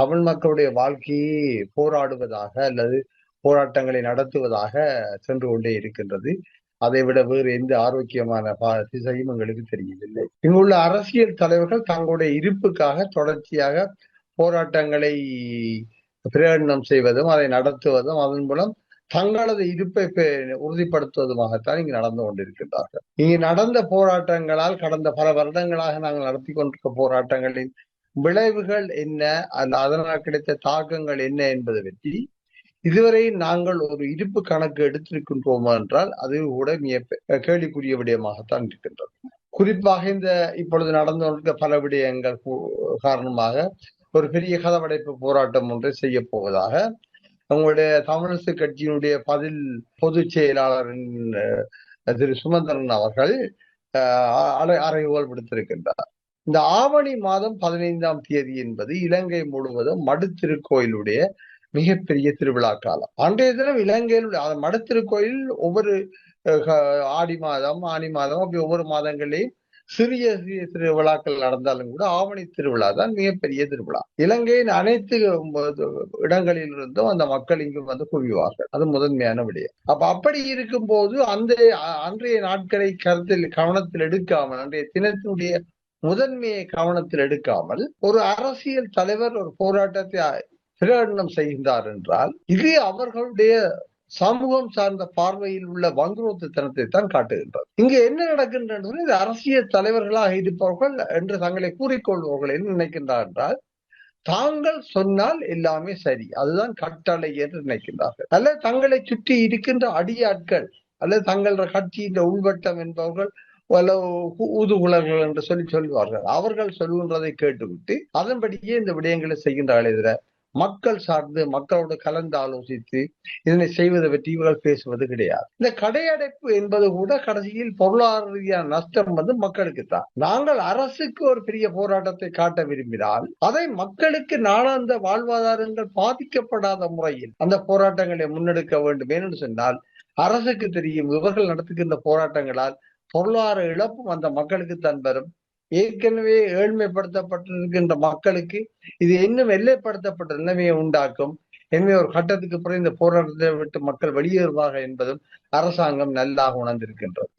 தமிழ் மக்களுடைய வாழ்க்கையை போராடுவதாக அல்லது போராட்டங்களை நடத்துவதாக சென்று கொண்டே இருக்கின்றது. அதை விட வேறு எந்த ஆரோக்கியமான திசையும் எங்களுக்கு தெரியவில்லை. இங்குள்ள அரசியல் தலைவர்கள் தங்களுடைய இருப்புக்காக தொடர்ச்சியாக போராட்டங்களை பிரகடனம் செய்வதும் அதை நடத்துவதும் அதன் மூலம் தங்களது இருப்பை உறுதிப்படுத்துவதுமாகத்தான் இங்கு நடந்து கொண்டிருக்கின்றார்கள். இங்கு நடந்த போராட்டங்களால் கடந்த பல வருடங்களாக நாங்கள் நடத்தி கொண்டிருக்க போராட்டங்களின் விளைவுகள் என்ன? அந்த அதனால் கிடைத்த தாக்கங்கள் என்ன என்பதை பற்றி இதுவரை நாங்கள் ஒரு இருப்பு கணக்கு எடுத்திருக்கின்றோமா என்றால் அது கூட கேள்விக்குரிய விடயமாகத்தான் இருக்கின்றது. குறிப்பாக இந்த இப்பொழுது நடந்து கொண்டிருக்க பல விடயங்கள் காரணமாக ஒரு பெரிய கதவடைப்பு போராட்டம் ஒன்றை செய்ய போவதாக உங்களுடைய தமிழரசு கட்சியினுடைய பதில் பொதுச் செயலாளரின் திரு சுமந்திரன் அவர்கள் அறைகோல் விடுத்திருக்கின்றார். இந்த ஆவணி மாதம் பதினைந்தாம் தேதி என்பது இலங்கை முழுவதும் மடுத்திருக்கோயிலுடைய மிகப்பெரிய திருவிழா காலம். அன்றைய தினம் இலங்கையிலுடைய மடுத்திருக்கோயில் ஒவ்வொரு ஆடி மாதம் ஆனி மாதம் அப்படி ஒவ்வொரு மாதங்களையும் சிறிய சிறிய திருவிழாக்கள் நடந்தாலும் கூட ஆவணி திருவிழா தான் மிகப்பெரிய திருவிழா. இலங்கையின் அனைத்து இடங்களில் இருந்தும் அந்த மக்கள் இங்கு வந்து குவிவார்கள். அது முதன்மையான விடயம். அப்ப அப்படி இருக்கும் போது அந்த அன்றைய நாட்களை கருத்தில் கவனத்தில் எடுக்காமல் அன்றைய தினத்தினுடைய முதன்மையை கவனத்தில் எடுக்காமல் ஒரு அரசியல் தலைவர் ஒரு போராட்டத்தை பிரகடனம் செய்கின்றார் என்றால் இது அவர்களுடைய சமூகம் சார்ந்த பார்வையில் உள்ள வங்குரோத்துத்தனத்தை தான் காட்டுகின்றது. இங்க என்ன நடக்கின்றது இது அரசியல் தலைவர்களாக இருப்பவர்கள் என்று தங்களை கூறிக்கொள்பவர்கள் என்ன நினைக்கின்றார் என்றால் தாங்கள் சொன்னால் எல்லாமே சரி அதுதான் கட்டளை என்று நினைக்கின்றார்கள். அல்ல தங்களை சுற்றி இருக்கின்ற அடியாட்கள் அல்லது தங்கள கட்சியின் உள்வட்டம் என்பவர்கள் ஊதுகுலர்கள் என்று சொல்லி சொல்வார்கள். அவர்கள் சொல்கின்றதை கேட்டுவிட்டு அதன்படியே இந்த விடயங்களை செய்கின்றார்களே எதிர. மக்கள் சார்ந்து மக்களோடு கலந்து ஆலோசித்து இதனை செய்வதை பற்றி இவர்கள் பேசுவது கிடையாது. இந்த கடையடைப்பு என்பது கூட கடைசியில் பொருளாதார ரீதியான நஷ்டம் வந்து மக்களுக்கு தான் நாங்கள் அரசுக்கு ஒரு பெரிய போராட்டத்தை காட்ட விரும்பினால் அதை மக்களுக்கு நாளாந்த வாழ்வாதாரங்கள் பாதிக்கப்படாத முறையில் அந்த போராட்டங்களை முன்னெடுக்க வேண்டும். என்று சொன்னால் அரசுக்கு தெரியும் இவர்கள் நடத்துகின்ற போராட்டங்களால் பொருளாதார இழப்பும் அந்த மக்களுக்கு தான் வரும். ஏற்கனவே ஏழ்மைப்படுத்தப்பட்டிருக்கின்ற மக்களுக்கு இது இன்னும் எல்லைப்படுத்தப்பட்ட நிலைமையை உண்டாக்கும். எனவே ஒரு கட்டத்துக்கு பிறகு இந்த போராட்டத்தை விட்டு மக்கள் வெளியேறுவார்கள் என்பதும் அரசாங்கம் நல்லாக உணர்ந்திருக்கின்றது.